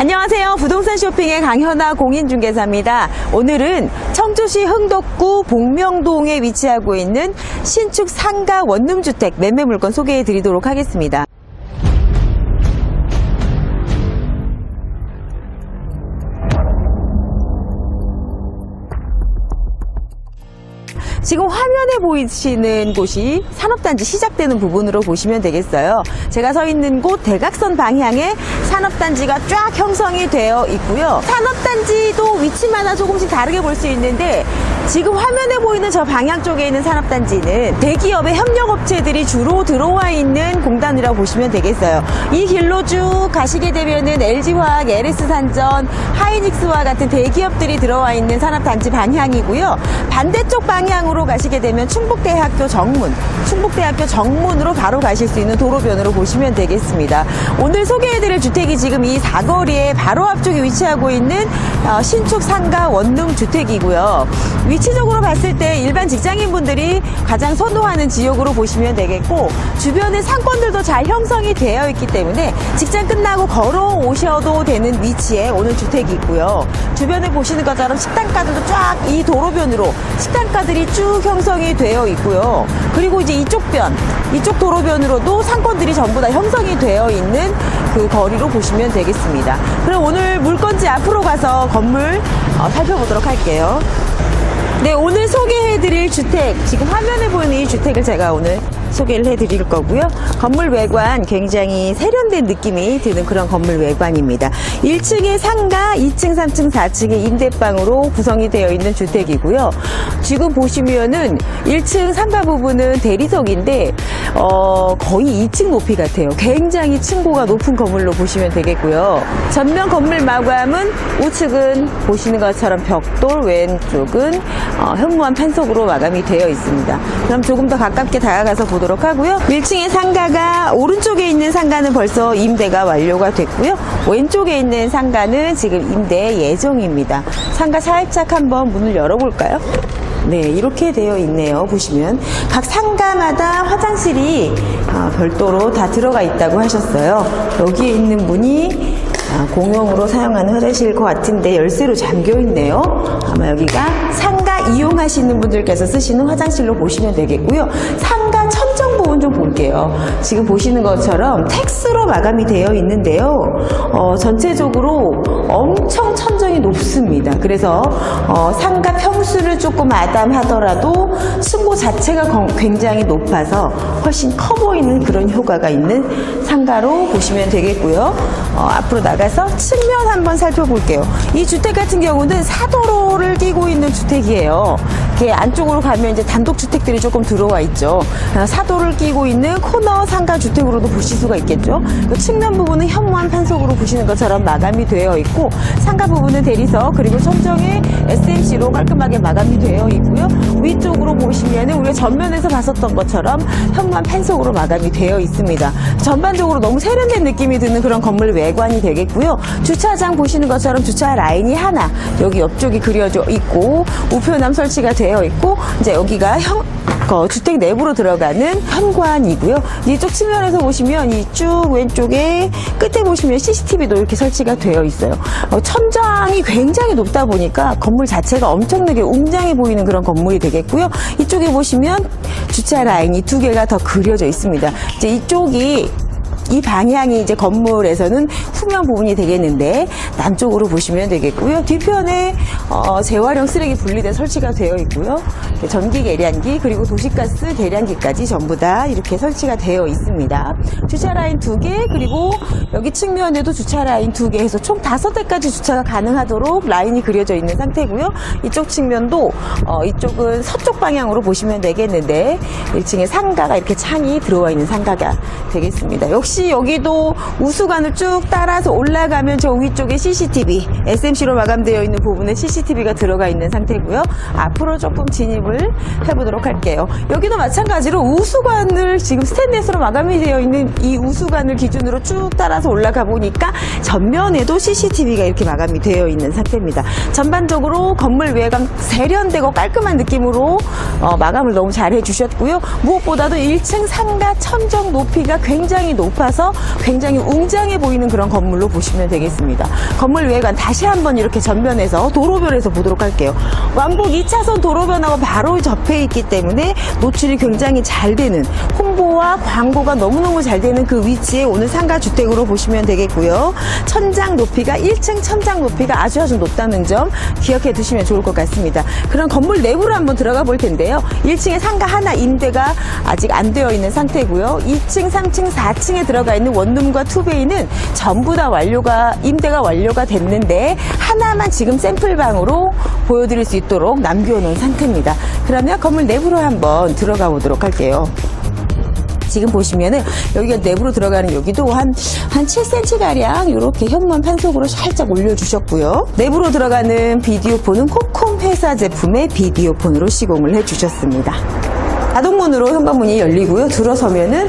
안녕하세요. 부동산 쇼핑의 강현아 공인중개사입니다. 오늘은 청주시 흥덕구 복명동에 위치하고 있는 신축 상가 원룸주택 매매 물건 소개해 드리도록 하겠습니다. 지금 화면에 보이시는 곳이 산업단지 시작되는 부분으로 보시면 되겠어요. 제가 서 있는 곳 대각선 방향에 산업단지가 쫙 형성이 되어 있고요. 산업단지도 위치마다 조금씩 다르게 볼 수 있는데 지금 화면에 보이는 저 방향 쪽에 있는 산업단지는 대기업의 협력업체들이 주로 들어와 있는 공단이라고 보시면 되겠어요. 이 길로 쭉 가시게 되면은 LG화학, LS산전, 하이닉스와 같은 대기업들이 들어와 있는 산업단지 방향이고요. 반대쪽 방향으로 가시게 되면 충북대학교 정문, 충북대학교 정문으로 바로 가실 수 있는 도로변으로 보시면 되겠습니다. 오늘 소개해드릴 주택이 지금 이 사거리에 바로 앞쪽에 위치하고 있는 어, 신축 상가 원룸 주택이고요. 위치적으로 봤을 때 일반 직장인분들이 가장 선호하는 지역으로 보시면 되겠고 주변에 상권들도 잘 형성이 되어 있기 때문에 직장 끝나고 걸어 오셔도 되는 위치에 오늘 주택이 있고요. 주변에 보시는 것처럼 식당가들도 쫙 이 도로변으로 식당가들이 쭉 형성이 되어 있고요. 그리고 이제 이쪽 변, 이쪽 도로변으로도 상권들이 전부 다 형성이 되어 있는 그 거리로 보시면 되겠습니다. 그럼 오늘 물건지 앞으로 가서 건물 어, 살펴보도록 할게요. 네, 오늘 소개해드릴 주택, 지금 화면에 보이는 이 주택을 제가 오늘 소개를 해드릴 거고요. 건물 외관 굉장히 세련된 느낌이 드는 그런 건물 외관입니다. 1층에 상가, 2층, 3층, 4층의 임대방으로 구성이 되어 있는 주택이고요. 지금 보시면은 1층 상가 부분은 대리석인데 어, 거의 2층 높이 같아요. 굉장히 층고가 높은 건물로 보시면 되겠고요. 전면 건물 마감은 우측은 보시는 것처럼 벽돌, 왼쪽은 어, 현무암 판석으로 마감이 되어 있습니다. 그럼 조금 더 가깝게 다가가서 보도록 하고요. 1층의 상가가 오른쪽에 있는 상가는 벌써 임대가 완료가 됐고요. 왼쪽에 있는 상가는 지금 임대 예정입니다. 상가 살짝 한번 문을 열어볼까요? 네, 이렇게 되어 있네요. 보시면 각 상가마다 화장실이 아, 별도로 다 들어가 있다고 하셨어요. 여기에 있는 문이 아, 공용으로 사용하는 화장실일 것 같은데 열쇠로 잠겨 있네요. 아마 여기가 상가 이용하시는 분들께서 쓰시는 화장실로 보시면 되겠고요. 천정 부분 좀 볼게요. 지금 보시는 것처럼 텍스로 마감이 되어 있는데요. 어, 전체적으로 엄청 천정이 높습니다. 그래서 어, 상가 평수를 조금 아담하더라도 층고 자체가 건- 굉장히 높아서 훨씬 커 보이는 그런 효과가 있는 상가로 보시면 되겠고요. 어, 앞으로 나가서 측면 한번 살펴볼게요. 이 주택 같은 경우는 사도로 를 끼고 있는 주택이에요. 안쪽으로 가면 이제 단독 주택들이 조금 들어와 있죠. 아, 사도를 끼고 있는 코너 상가 주택으로도 보실 수가 있겠죠. 그 측면 부분은 현무암 판석으로 보시는 것처럼 마감이 되어 있고 상가 부분은 대리석 그리고 천정에 SMC로 깔끔하게 마감이 되어 있고요. 위쪽으로 보시면은 우리가 전면에서 봤었던 것처럼 현무암 판석으로 마감이 되어 있습니다. 전반적으로 너무 세련된 느낌이 드는 그런 건물 외관이 되겠고요. 주차장 보시는 것처럼 주차 라인이 하나 여기 옆쪽이 그려 져 있고 우편함 설치가 되어 있고 이제 여기가 형 어, 주택 내부로 들어가는 현관이고요. 이쪽 측면에서 보시면 이 쭉 왼쪽에 끝에 보시면 CCTV도 이렇게 설치가 되어 있어요. 어, 천장이 굉장히 높다 보니까 건물 자체가 엄청나게 웅장해 보이는 그런 건물이 되겠고요. 이쪽에 보시면 주차 라인이 두 개가 더 그려져 있습니다. 이제 이쪽이 이 방향이 이제 건물에서는 후면 부분이 되겠는데 남쪽으로 보시면 되겠고요. 뒤편에 어, 재활용 쓰레기 분리대 설치가 되어 있고요. 전기 계량기 그리고 도시가스 계량기까지 전부 다 이렇게 설치가 되어 있습니다. 주차 라인 두 개 그리고 여기 측면에도 주차 라인 두 개 해서 총 다섯 대까지 주차가 가능하도록 라인이 그려져 있는 상태고요. 이쪽 측면도 어, 이쪽은 서쪽 방향으로 보시면 되겠는데 1층에 상가가 이렇게 창이 들어와 있는 상가가 되겠습니다. 역시 여기도 우수관을 쭉 따라서 올라가면 저 위쪽에 CCTV, SMC로 마감되어 있는 부분에 CCTV가 들어가 있는 상태고요. 앞으로 조금 진입을 해보도록 할게요. 여기도 마찬가지로 우수관을 지금 스테인레스로 마감이 되어 있는 이 우수관을 기준으로 쭉 따라서 올라가 보니까 전면에도 CCTV가 이렇게 마감이 되어 있는 상태입니다. 전반적으로 건물 외관 세련되고 깔끔한 느낌으로 어, 마감을 너무 잘 해주셨고요. 무엇보다도 1층 상가 천정 높이가 굉장히 높아서 따라서 굉장히 웅장해 보이는 그런 건물로 보시면 되겠습니다. 건물 외관 다시 한번 이렇게 전면에서 도로변에서 보도록 할게요. 완복 2차선 도로변하고 바로 접해 있기 때문에 노출이 굉장히 잘 되는 홍보와 광고가 너무너무 잘 되는 그 위치에 오늘 상가 주택으로 보시면 되겠고요. 천장 높이가 1층 천장 높이가 아주 아주 높다는 점 기억해 두시면 좋을 것 같습니다. 그럼 건물 내부로 한번 들어가 볼 텐데요. 1층에 상가 하나 임대가 아직 안 되어 있는 상태고요. 2층, 3층, 4층에 들어 가 있는 원룸과 투베이는 전부 다 완료가 임대가 완료가 됐는데 하나만 지금 샘플방으로 보여드릴 수 있도록 남겨놓은 상태입니다. 그러면 건물 내부로 한번 들어가 보도록 할게요. 지금 보시면은 여기가 내부로 들어가는 여기도 한, 한 7cm가량 이렇게 현무암 판석으로 살짝 올려주셨고요. 내부로 들어가는 비디오폰은 코콤 회사 제품의 비디오폰으로 시공을 해주셨습니다. 자동문으로 현관문이 열리고요. 들어서면은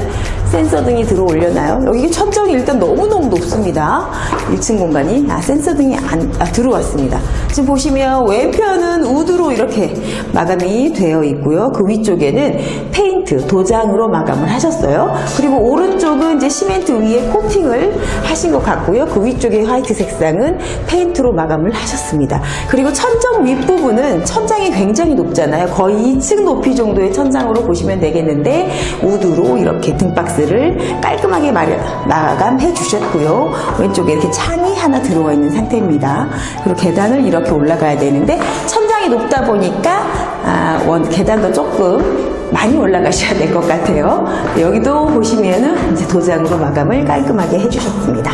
센서 등이 들어 올려놔요. 여기 천정이 일단 너무너무 높습니다. 1층 공간이 아 센서 등이 안, 아, 들어왔습니다. 지금 보시면 왼편은 우드로 이렇게 마감이 되어 있고요. 그 위쪽에는 페인 트 도장으로 마감을 하셨어요. 그리고 오른쪽은 이제 시멘트 위에 코팅을 하신 것 같고요. 그 위쪽에 화이트 색상은 페인트로 마감을 하셨습니다. 그리고 천정 윗부분은 천장이 굉장히 높잖아요. 거의 2층 높이 정도의 천장으로 보시면 되겠는데 우드로 이렇게 등박스를 깔끔하게 마감해 주셨고요. 왼쪽에 이렇게 창이 하나 들어와 있는 상태입니다. 그리고 계단을 이렇게 올라가야 되는데 천장이 높다 보니까 아, 원 계단도 조금 많이 올라가셔야 될 것 같아요. 여기도 보시면은 이제 도장으로 마감을 깔끔하게 해주셨습니다.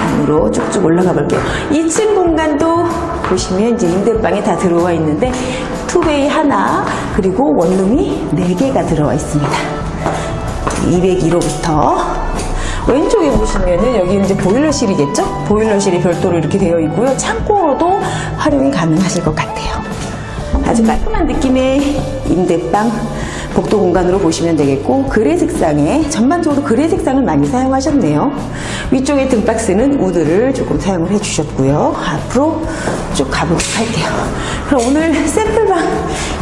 안으로 쭉쭉 올라가 볼게요. 2층 공간도 보시면 이제 임대방이 다 들어와 있는데 투베이 하나 그리고 원룸이 4개가 들어와 있습니다. 201호부터 왼쪽에 보시면은 여기 이제 보일러실이겠죠? 보일러실이 별도로 이렇게 되어 있고요. 창고로도 활용이 가능하실 것 같아요. 아주 깔끔한 느낌의 임대방 복도 공간으로 보시면 되겠고 그레 색상에 전반적으로 그레 색상을 많이 사용하셨네요. 위쪽에 등박스는 우드를 조금 사용을 해주셨고요. 앞으로 쭉 가보도록 할게요. 그럼 오늘 샘플방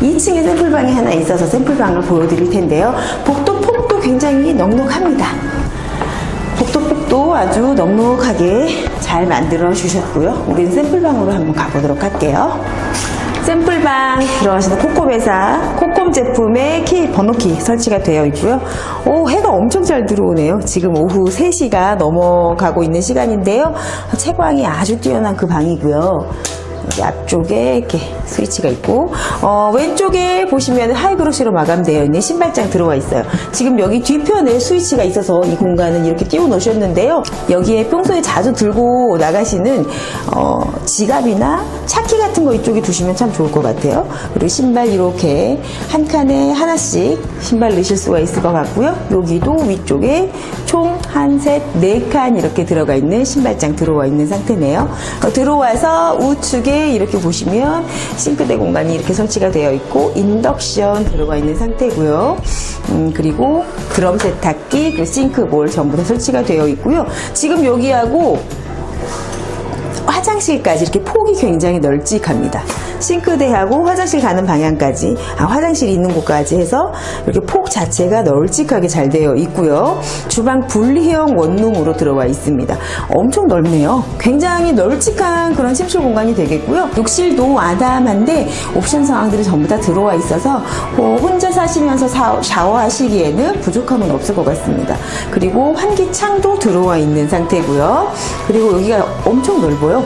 2층에 샘플방이 하나 있어서 샘플방을 보여드릴 텐데요. 복도 폭도 굉장히 넉넉합니다. 복도 폭도 아주 넉넉하게 잘 만들어 주셨고요. 우리는 샘플방으로 한번 가보도록 할게요. 샘플방 들어가시는 코콤 회사 코콤 제품의 키 번호키 설치가 되어 있고요. 오 해가 엄청 잘 들어오네요. 지금 오후 3시가 넘어가고 있는 시간인데요. 채광이 아주 뛰어난 그 방이고요. 앞쪽에 이렇게 스위치가 있고 어, 왼쪽에 보시면 하이그로시로 마감되어 있는 신발장 들어와 있어요. 지금 여기 뒤편에 스위치가 있어서 이 공간은 이렇게 띄워 놓으셨는데요. 여기에 평소에 자주 들고 나가시는 어, 지갑이나 차키 같은 거 이쪽에 두시면 참 좋을 것 같아요. 그리고 신발 이렇게 한 칸에 하나씩 신발 넣으실 수가 있을 것 같고요. 여기도 위쪽에 총 한, 셋, 네 칸 이렇게 들어가 있는 신발장 들어와 있는 상태네요. 어, 들어와서 우측에 이렇게 보시면 싱크대 공간이 이렇게 설치가 되어 있고 인덕션 들어가 있는 상태고요. 음, 그리고 드럼 세탁기, 그 싱크볼 전부 다 설치가 되어 있고요. 지금 여기하고 화장실까지 이렇게 폭이 굉장히 널찍합니다. 싱크대하고 화장실 가는 방향까지, 아, 화장실 있는 곳까지 해서 이렇게 폭 자체가 널찍하게 잘 되어 있고요. 주방 분리형 원룸으로 들어와 있습니다. 엄청 넓네요. 굉장히 널찍한 그런 침실 공간이 되겠고요. 욕실도 아담한데 옵션 상황들이 전부 다 들어와 있어서 어, 혼자 사시면서 사- 샤워하시기에는 부족함은 없을 것 같습니다. 그리고 환기창도 들어와 있는 상태고요. 그리고 여기가 엄청 넓어요.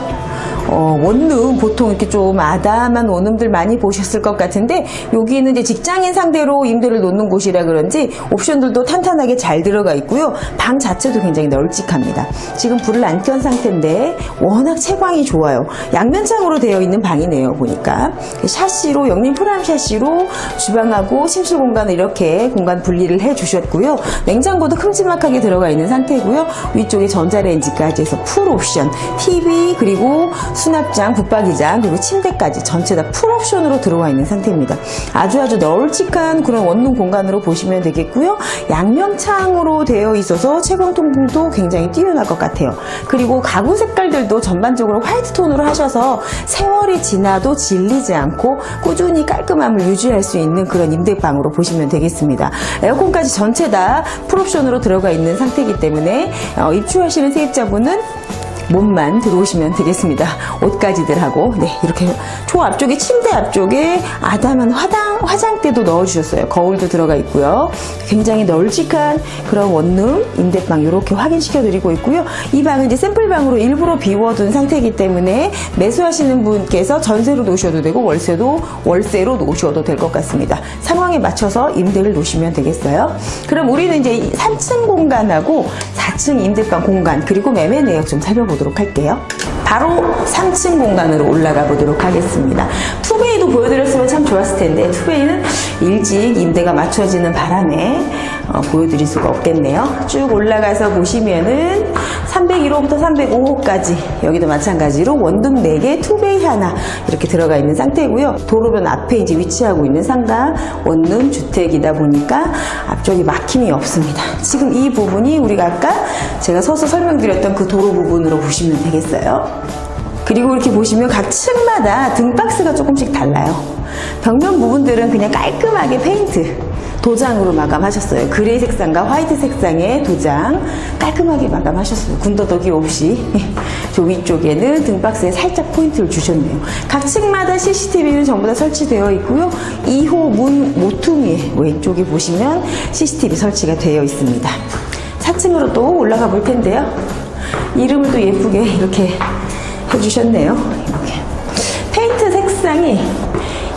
어, 원룸 보통 이렇게 좀 아담한 원룸들 많이 보셨을 것 같은데 여기는 이제 직장인 상대로 임대를 놓는 곳이라 그런지 옵션들도 탄탄하게 잘 들어가 있고요. 방 자체도 굉장히 널찍합니다. 지금 불을 안 켠 상태인데 워낙 채광이 좋아요. 양면창으로 되어 있는 방이네요. 보니까 샤시로 영림 프람 샤시로 주방하고 침실 공간을 이렇게 공간 분리를 해 주셨고요. 냉장고도 큼지막하게 들어가 있는 상태고요. 위쪽에 전자레인지까지 해서 풀 옵션, TV 그리고 수납장, 붙박이장, 그리고 침대까지 전체 다 풀옵션으로 들어와 있는 상태입니다. 아주 아주 널찍한 그런 원룸 공간으로 보시면 되겠고요. 양면창으로 되어 있어서 채광 통풍도 굉장히 뛰어날 것 같아요. 그리고 가구 색깔들도 전반적으로 화이트 톤으로 하셔서 세월이 지나도 질리지 않고 꾸준히 깔끔함을 유지할 수 있는 그런 임대방으로 보시면 되겠습니다. 에어컨까지 전체 다 풀옵션으로 들어가 있는 상태이기 때문에 어, 입주하시는 세입자분은 몸만 들어오시면 되겠습니다. 옷가지들 하고 네 이렇게 초 앞쪽에 침대 앞쪽에 아담한 화장 화장대도 넣어주셨어요. 거울도 들어가 있고요. 굉장히 널찍한 그런 원룸 임대방 이렇게 확인시켜드리고 있고요. 이 방은 이제 샘플 방으로 일부러 비워둔 상태이기 때문에 매수하시는 분께서 전세로 놓으셔도 되고 월세도 월세로 놓으셔도 될 것 같습니다. 상황에 맞춰서 임대를 놓으시면 되겠어요. 그럼 우리는 이제 3층 공간하고 4층 임대방 공간 그리고 매매 내역 좀 살펴보도록 할게요. 바로 3층 공간으로 올라가 보도록 하겠습니다. 투베이도 보여드렸으면 참 좋았을 텐데 투베이는 일찍 임대가 맞춰지는 바람에 어, 보여드릴 수가 없겠네요. 쭉 올라가서 보시면은 301호부터 305호까지 여기도 마찬가지로 원룸 4개, 투베이 하나 이렇게 들어가 있는 상태고요. 도로변 앞에 이제 위치하고 있는 상가 원룸 주택이다 보니까 앞쪽이 막힘이 없습니다. 지금 이 부분이 우리가 아까 제가 서서 설명드렸던 그 도로 부분으로 보시면 되겠어요. 그리고 이렇게 보시면 각 층마다 등박스가 조금씩 달라요. 벽면 부분들은 그냥 깔끔하게 페인트, 도장으로 마감하셨어요. 그레이 색상과 화이트 색상의 도장 깔끔하게 마감하셨어요. 군더더기 없이. 저 위쪽에는 등박스에 살짝 포인트를 주셨네요. 각 층마다 CCTV는 전부 다 설치되어 있고요. 2호 문 모퉁이 왼쪽에 보시면 CCTV 설치가 되어 있습니다. 4층으로 또 올라가 볼 텐데요. 이름을 또 예쁘게 이렇게 해주셨네요. 이렇게. 페인트 색상이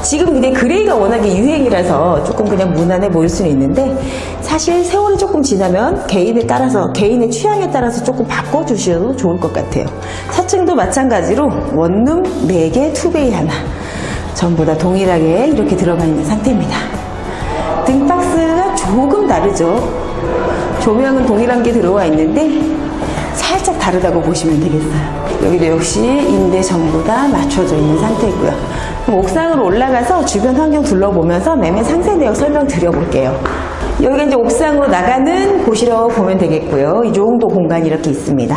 지금 근데 그레이가 워낙에 유행이라서 조금 그냥 무난해 보일 수는 있는데 사실 세월이 조금 지나면 개인에 따라서 개인의 취향에 따라서 조금 바꿔주셔도 좋을 것 같아요. 4층도 마찬가지로 원룸 4개, 투베이 하나 전부 다 동일하게 이렇게 들어가 있는 상태입니다. 등박스가 조금 다르죠. 조명은 동일한 게 들어와 있는데 살짝 다르다고 보시면 되겠어요. 여기도 역시 임대 전부 다 맞춰져 있는 상태고요. 그럼 옥상으로 올라가서 주변 환경 둘러보면서 매매 상세 내역 설명 드려볼게요. 여기가 이제 옥상으로 나가는 곳이라고 보면 되겠고요. 이 정도 공간이 이렇게 있습니다.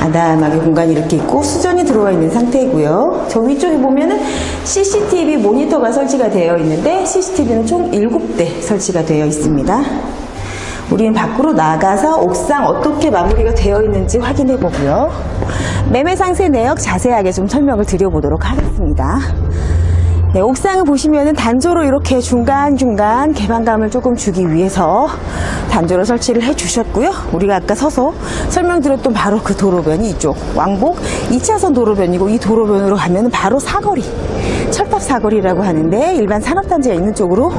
아담하게 공간이 이렇게 있고 수전이 들어와 있는 상태이고요. 저 위쪽에 보면은 CCTV 모니터가 설치가 되어 있는데 CCTV는 총 7대 설치가 되어 있습니다. 우리는 밖으로 나가서 옥상 어떻게 마무리가 되어 있는지 확인해 보고요. 매매 상세 내역 자세하게 좀 설명을 드려보도록 하겠습니다. 네, 옥상을 보시면은 단조로 이렇게 중간중간 개방감을 조금 주기 위해서 단조로 설치를 해 주셨고요. 우리가 아까 서서 설명드렸던 바로 그 도로변이 이쪽 왕복 2차선 도로변이고 이 도로변으로 가면 바로 사거리 철탑 사거리라고 하는데 일반 산업단지가 있는 쪽으로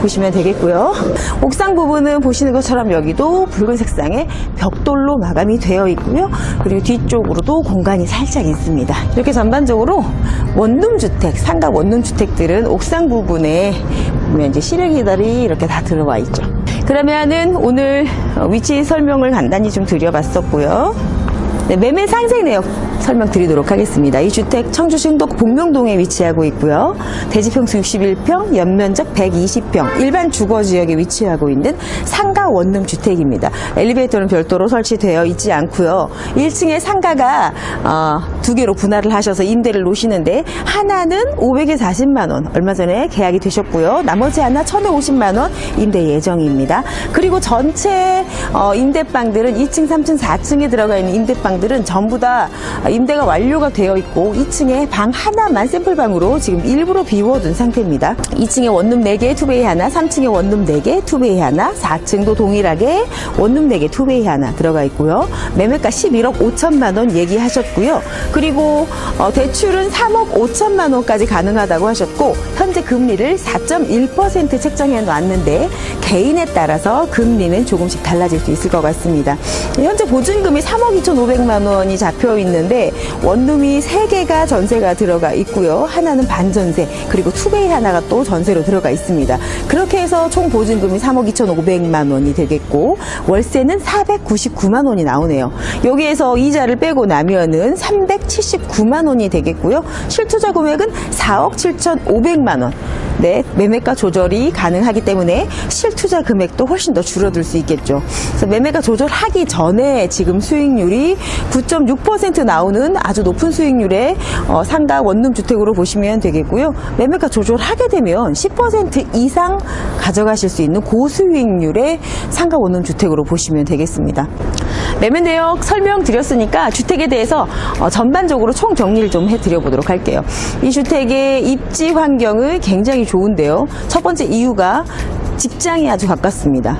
보시면 되겠고요. 옥상 부분은 보시는 것처럼 여기도 붉은 색상의 벽돌로 마감이 되어 있고요. 그리고 뒤쪽으로도 공간이 살짝 있습니다. 이렇게 전반적으로 원룸주택, 상가 원룸주택 들은 옥상 부분에 보면 이제 실외기다리 이렇게 다 들어와 있죠. 그러면은 오늘 위치 설명을 간단히 좀 드려봤었고요. 네, 매매 상세 내역 설명드리도록 하겠습니다. 이 주택 청주 신동 복명동에 위치하고 있고요. 대지평수 61평, 연면적 120평, 일반 주거 지역에 위치하고 있는 상가 원룸 주택입니다. 엘리베이터는 별도로 설치되어 있지 않고요. 1층에 상가가 어, 두 개로 분할을 하셔서 임대를 놓으시는데 하나는 500에서 40만 원 얼마 전에 계약이 되셨고요. 나머지 하나 1,050만 원 임대 예정입니다. 그리고 전체 어, 임대방들은 2층, 3층, 4층에 들어가 있는 임대방들은 전부 다 임대가 완료가 되어 있고 2층에 방 하나만 샘플방으로 지금 일부러 비워둔 상태입니다. 2층에 원룸 4개, 투베이 하나, 3층에 원룸 4개, 투베이 하나, 4층도 동일하게 원룸 4개, 투베이 하나 들어가 있고요. 매매가 11억 5천만 원 얘기하셨고요. 그리고 어, 대출은 3억 5천만 원까지 가능하다고 하셨고 현재 금리를 4.1% 책정해 놨는데 개인에 따라서 금리는 조금씩 달라질 수 있을 것 같습니다. 현재 보증금이 3억 2,500만 원이 잡혀 있는데 원룸이 3개가 전세가 들어가 있고요. 하나는 반전세 그리고 투베이 하나가 또 전세로 들어가 있습니다. 그렇게 해서 총 보증금이 3억 2,500만 원이 되겠고 월세는 499만 원이 나오네요. 여기에서 이자를 빼고 나면은 379만 원이 되겠고요. 실투자 금액은 4억 7,500만 원. 네, 매매가 조절이 가능하기 때문에 실투자 금액도 훨씬 더 줄어들 수 있겠죠. 그래서 매매가 조절하기 전에 지금 수익률이 9.6% 나오는 아주 높은 수익률의 어, 상가 원룸 주택으로 보시면 되겠고요. 매매가 조절하게 되면 10% 이상 가져가실 수 있는 고수익률의 상가 원룸 주택으로 보시면 되겠습니다. 매매 내역 설명 드렸으니까 주택에 대해서 어, 전반 적으로 총 정리를 좀 해드려 보도록 할게요. 이 주택의 입지 환경은 굉장히 좋은데요. 첫 번째 이유가 직장이 아주 가깝습니다.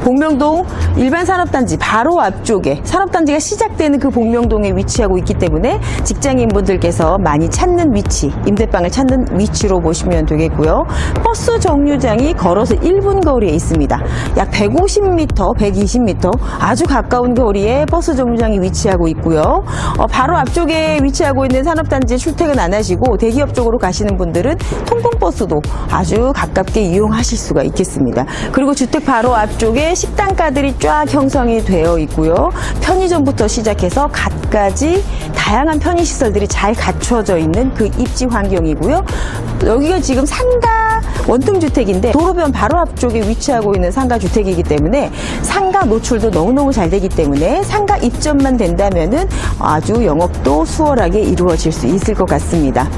복명동 일반 산업단지 바로 앞쪽에 산업단지가 시작되는 그 복명동에 위치하고 있기 때문에 직장인분들께서 많이 찾는 위치, 임대방을 찾는 위치로 보시면 되겠고요. 버스 정류장이 걸어서 1분 거리에 있습니다. 약 150m, 120m 아주 가까운 거리에 버스 정류장이 위치하고 있고요. 어, 바로 앞쪽에 위치하고 있는 산업단지 출퇴근 안 하시고 대기업 쪽으로 가시는 분들은 통통버스도 아주 가깝게 이용하실 수가 있겠습니다. 그리고 주택 바로 앞쪽에 식당가들이 쫙 형성이 되어 있고요. 편의점부터 시작해서 갖가지 다양한 편의시설들이 잘 갖춰져 있는 그 입지 환경이고요. 여기가 지금 상가 원룸주택인데 도로변 바로 앞쪽에 위치하고 있는 상가 주택이기 때문에 상가 노출도 너무너무 잘 되기 때문에 상가 입점만 된다면은 아주 영업도 수월하게 이루어질 수 있을 것 같습니다.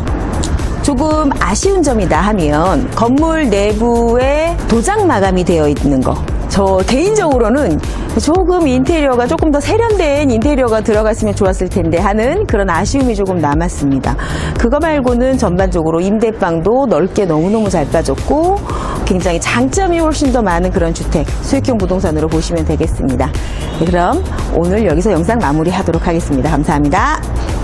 조금 아쉬운 점이다 하면 건물 내부에 도장 마감이 되어 있는 거. 저 개인적으로는 조금 인테리어가 조금 더 세련된 인테리어가 들어갔으면 좋았을 텐데 하는 그런 아쉬움이 조금 남았습니다. 그거 말고는 전반적으로 임대방도 넓게 너무너무 잘 빠졌고 굉장히 장점이 훨씬 더 많은 그런 주택, 수익형 부동산으로 보시면 되겠습니다. 네, 그럼 오늘 여기서 영상 마무리하도록 하겠습니다. 감사합니다.